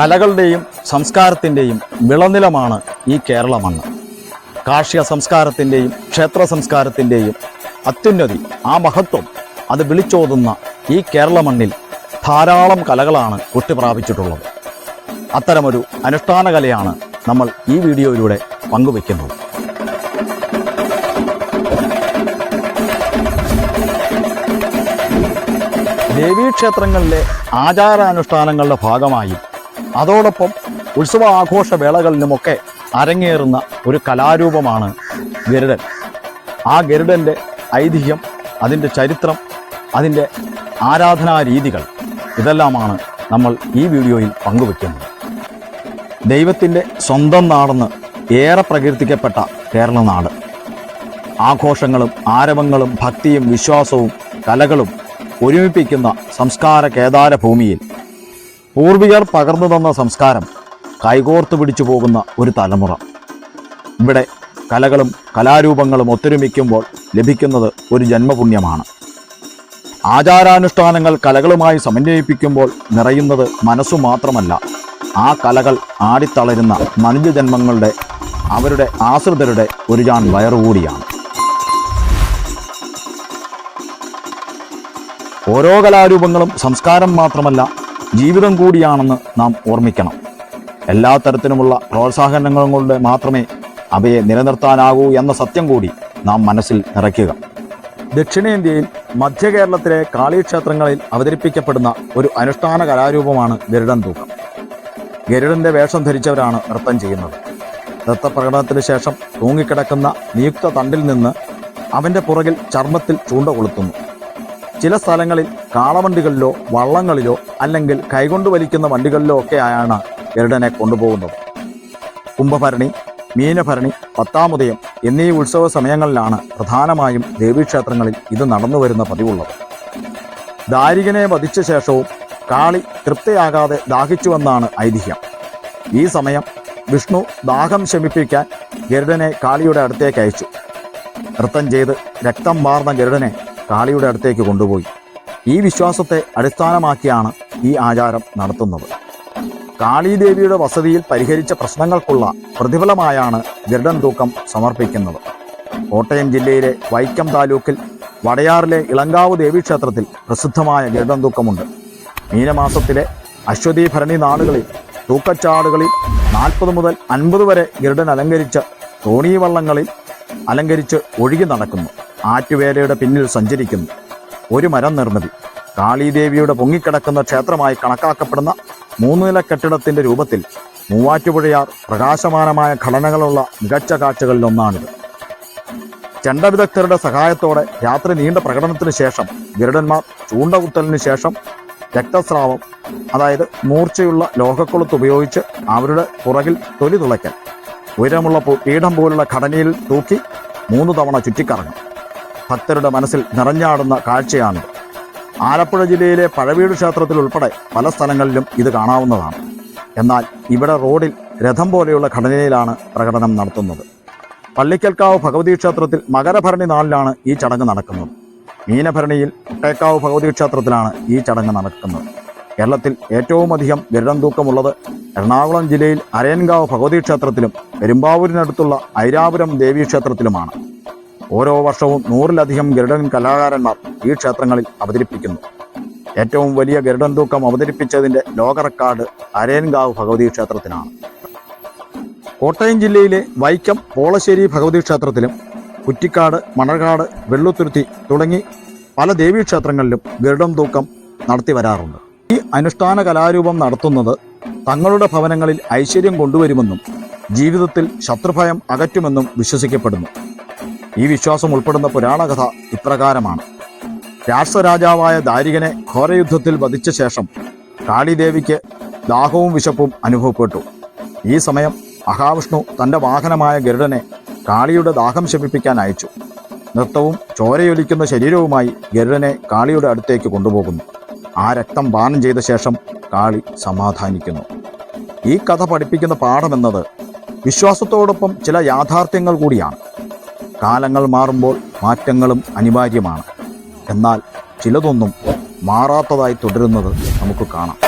കലകളുടെയും സംസ്കാരത്തിന്റെയും വിളനിലമാണ് ഈ കേരള മണ്ണ് കാർഷിക സംസ്കാരത്തിന്റെയും ക്ഷേത്ര സംസ്കാരത്തിന്റെയും അത്യുന്നതി. ആ മഹത്വം അത് വിളിച്ചോതുന്ന ഈ കേരള മണ്ണിൽ ധാരാളം കലകളാണ് പ്രാപിച്ചിട്ടുള്ളത് അത്തരമൊരു അനുഷ്ഠാന കലയാണ് നമ്മൾ ഈ വീഡിയോയിലൂടെ പങ്കുവെക്കുന്നത് ദേവീക്ഷേത്രങ്ങളിലെ ആചാരാനുഷ്ഠാനങ്ങളുടെ ഭാഗമായി അതോടൊപ്പം ഉത്സവ ആഘോഷ വേളകളിലുമൊക്കെ അരങ്ങേറുന്ന ഒരു കലാരൂപമാണ് ഗരുഡൻ. ആ ഗരുഡന്റെ ഐതിഹ്യം അതിന്റെ ചരിത്രം അതിന്റെ ആരാധനാ രീതികൾ ഇതെല്ലാമാണ് നമ്മൾ ഈ വീഡിയോയിൽ പങ്കുവെക്കുന്നത് ദൈവത്തിന്റെ സ്വന്തം നാടെന്ന് ഏറെ പ്രകീർത്തിക്കപ്പെട്ട കേരള നാട്. ആഘോഷങ്ങളും ആരവങ്ങളും ഭക്തിയും വിശ്വാസവും കലകളും ഒരുമിപ്പിക്കുന്ന സംസ്കാര കേദാര ഭൂമിയിൽ പൂർവികർ പകർന്നു തന്ന സംസ്കാരം കൈകോർത്ത് പിടിച്ചു പോകുന്ന ഒരു തലമുറ. ഇവിടെ കലകളും കലാരൂപങ്ങളും ഒത്തൊരുമിക്കുമ്പോൾ ലഭിക്കുന്നത് ഒരു ജന്മപുണ്യമാണ്. ആചാരാനുഷ്ഠാനങ്ങൾ കലകളുമായി സമന്വയിപ്പിക്കുമ്പോൾ നിറയുന്നത് മനസ്സു മാത്രമല്ല ആ കലകൾ ആടിത്തളരുന്ന മനുഷ്യജന്മങ്ങളുടെ അവരുടെ ആശ്രിതരുടെ ഒരു ജാൻ വയറുകൂടിയാണ്. ഓരോ കലാരൂപങ്ങളും സംസ്കാരം മാത്രമല്ല ജീവിതം കൂടിയാണെന്ന് നാം ഓർമ്മിക്കണം. എല്ലാ തരത്തിലുമുള്ള പ്രോത്സാഹനങ്ങളും കൊണ്ട് മാത്രമേ അവയെ നിലനിർത്താനാകൂ എന്ന സത്യം കൂടി നാം മനസ്സിൽ നിറയ്ക്കുക. ദക്ഷിണേന്ത്യയിൽ മധ്യ കേരളത്തിലെ കാളിക്ഷേത്രങ്ങളിൽ അവതരിപ്പിക്കപ്പെടുന്ന ഒരു അനുഷ്ഠാന കലാരൂപമാണ് ഗരുഡൻ തൂക്കം. ഗരുഡന്റെ വേഷം ധരിച്ചവരാണ് നൃത്തം ചെയ്യുന്നത്. നൃത്തപ്രകടനത്തിന് ശേഷം തൂങ്ങിക്കിടക്കുന്ന നിയുക്ത തണ്ടിൽ നിന്ന് അവന്റെ പുറകിൽ ചർമ്മത്തിൽ ചൂണ്ട കൊളുത്തുന്നു. ചില സ്ഥലങ്ങളിൽ കാളവണ്ടികളിലോ വള്ളങ്ങളിലോ അല്ലെങ്കിൽ കൈകൊണ്ട് വലിക്കുന്ന വണ്ടികളിലോ ഒക്കെയാണ് ഗരുഡനെ കൊണ്ടുപോകുന്നത്. കുംഭഭരണി മീനഭരണി പത്താമുദയം എന്നീ ഉത്സവ സമയങ്ങളിലാണ് പ്രധാനമായും ദേവീക്ഷേത്രങ്ങളിൽ ഇത് നടന്നു വരുന്ന പതിവുള്ളത്. ദാരികനെ വധിച്ച ശേഷവും കാളി തൃപ്തിയാകാതെ ദാഹിച്ചുവെന്നാണ് ഐതിഹ്യം. ഈ സമയം വിഷ്ണു ദാഹം ശമിപ്പിക്കാൻ ഗരുഡനെ കാളിയുടെ അടുത്തേക്ക് അയച്ചു. നൃത്തം ചെയ്ത് രക്തം വാർന്ന ഗരുഡനെ കാളിയുടെ അടുത്തേക്ക് കൊണ്ടുപോയി. ഈ വിശ്വാസത്തെ അടിസ്ഥാനമാക്കിയാണ് ഈ ആചാരം നടത്തുന്നത്. കാളീദേവിയുടെ വസതിയിൽ പരിഹരിച്ച പ്രശ്നങ്ങൾക്കുള്ള പ്രതിഫലമായാണ് ഗരുഡൻ തൂക്കം സമർപ്പിക്കുന്നത്. കോട്ടയം ജില്ലയിലെ വൈക്കം താലൂക്കിൽ വടയാറിലെ ഇളങ്കാവ് ദേവീക്ഷേത്രത്തിൽ പ്രസിദ്ധമായ ഗരുഡൻ തൂക്കമുണ്ട്. മീനമാസത്തിലെ അശ്വതി ഭരണി നാളുകളിൽ തൂക്കച്ചാടുകളിൽ നാൽപ്പത് മുതൽ അൻപത് വരെ ഗരുഡൻ അലങ്കരിച്ച് തോണീവള്ളങ്ങളിൽ അലങ്കരിച്ച് ഒഴുകി നടക്കുന്നു. ആറ്റുവേലയുടെ പിന്നിൽ സഞ്ചരിക്കുന്നു. ഒരു മരം നിർമ്മിതി. കാളീദേവിയുടെ പൊങ്ങിക്കിടക്കുന്ന ക്ഷേത്രമായി കണക്കാക്കപ്പെടുന്ന മൂന്നുനില കെട്ടിടത്തിന്റെ രൂപത്തിൽ മൂവാറ്റുപുഴയാർ പ്രകാശമാനമായ ഘടനകളുള്ള മികച്ച കാഴ്ചകളിലൊന്നാണിത്. ചണ്ടവിദഗ്ധരുടെ സഹായത്തോടെ രാത്രി നീണ്ട പ്രകടനത്തിന് ശേഷം ഗരുഡന്മാർ ചൂണ്ടകുത്തലിന് ശേഷം രക്തസ്രാവം അതായത് മൂർച്ചയുള്ള ലോഹക്കൊളുത്ത് ഉപയോഗിച്ച് അവരുടെ പുറകിൽ തൊലി തുളയ്ക്കൽ. ഉയരമുള്ള പീഠം പോലുള്ള ഘടനയിൽ തൂക്കി മൂന്ന് തവണ ചുറ്റിക്കറങ്ങും. ഭക്തരുടെ മനസ്സിൽ നിറഞ്ഞാടുന്ന കാഴ്ചയാണ്. ആലപ്പുഴ ജില്ലയിലെ പഴവീട് ക്ഷേത്രത്തിൽ ഉൾപ്പെടെ പല സ്ഥലങ്ങളിലും ഇത് കാണാവുന്നതാണ്. എന്നാൽ ഇവിടെ റോഡിൽ രഥം പോലെയുള്ള ഘടനയിലാണ് പ്രകടനം നടത്തുന്നത്. പള്ളിക്കൽക്കാവ് ഭഗവതി ക്ഷേത്രത്തിൽ മകരഭരണി നാളിലാണ് ഈ ചടങ്ങ് നടക്കുന്നത്. മീനഭരണിയിൽ കുട്ടേക്കാവ് ഭഗവതി ക്ഷേത്രത്തിലാണ് ഈ ചടങ്ങ് നടക്കുന്നത്. കേരളത്തിൽ ഏറ്റവും അധികം വിരടം തൂക്കമുള്ളത് എറണാകുളം ജില്ലയിൽ അരയൻകാവ് ഭഗവതി ക്ഷേത്രത്തിലും പെരുമ്പാവൂരിനടുത്തുള്ള ഐരാപുരം ദേവീ ക്ഷേത്രത്തിലുമാണ്. ഓരോ വർഷവും നൂറിലധികം ഗരുഡൻ കലാകാരന്മാർ ഈ ക്ഷേത്രങ്ങളിൽ അവതരിപ്പിക്കുന്നു. ഏറ്റവും വലിയ ഗരുഡൻ തൂക്കം അവതരിപ്പിച്ചതിന്റെ ലോക റെക്കോർഡ് അരയൻകാവ് ഭഗവതി ക്ഷേത്രത്തിനാണ്. കോട്ടയം ജില്ലയിലെ വൈക്കം പോളശ്ശേരി ഭഗവതി ക്ഷേത്രത്തിലും കുറ്റിക്കാട് മണർകാട് വെള്ളുത്തുരുത്തി തുടങ്ങി പല ദേവീക്ഷേത്രങ്ങളിലും ഗരുഡൻ തൂക്കം നടത്തി വരാറുണ്ട്. ഈ അനുഷ്ഠാന കലാരൂപം നടത്തുന്നത് തങ്ങളുടെ ഭവനങ്ങളിൽ ഐശ്വര്യം കൊണ്ടുവരുമെന്നും ജീവിതത്തിൽ ശത്രുഭയം അകറ്റുമെന്നും വിശ്വസിക്കപ്പെടുന്നു. ഈ വിശ്വാസം ഉൾപ്പെടുന്ന പുരാണകഥ ഇപ്രകാരമാണ്. രാഷ്ട്രരാജാവായ ദാരികനെ ഘോരയുദ്ധത്തിൽ വധിച്ച ശേഷം കാളിദേവിക്ക് ദാഹവും വിശപ്പും അനുഭവപ്പെട്ടു. ഈ സമയം മഹാവിഷ്ണു തന്റെ വാഹനമായ ഗരുഡനെ കാളിയുടെ ദാഹം ശമിപ്പിക്കാൻ അയച്ചു. നൃത്തവും ചോരയൊലിക്കുന്ന ശരീരവുമായി ഗരുഡനെ കാളിയുടെ അടുത്തേക്ക് കൊണ്ടുപോകുന്നു. ആ രക്തം പാനം ചെയ്ത ശേഷം കാളി സമാധാനിക്കുന്നു. ഈ കഥ പഠിപ്പിക്കുന്ന പാഠമെന്നത് വിശ്വാസത്തോടൊപ്പം ചില യാഥാർത്ഥ്യങ്ങൾ കൂടിയാണ്. കാലങ്ങൾ മാറുമ്പോൾ മാറ്റങ്ങളും അനിവാര്യമാണ്. എന്നാൽ ചിലതൊന്നും മാറാത്തതായി തുടരുന്നത് നമുക്ക് കാണാം.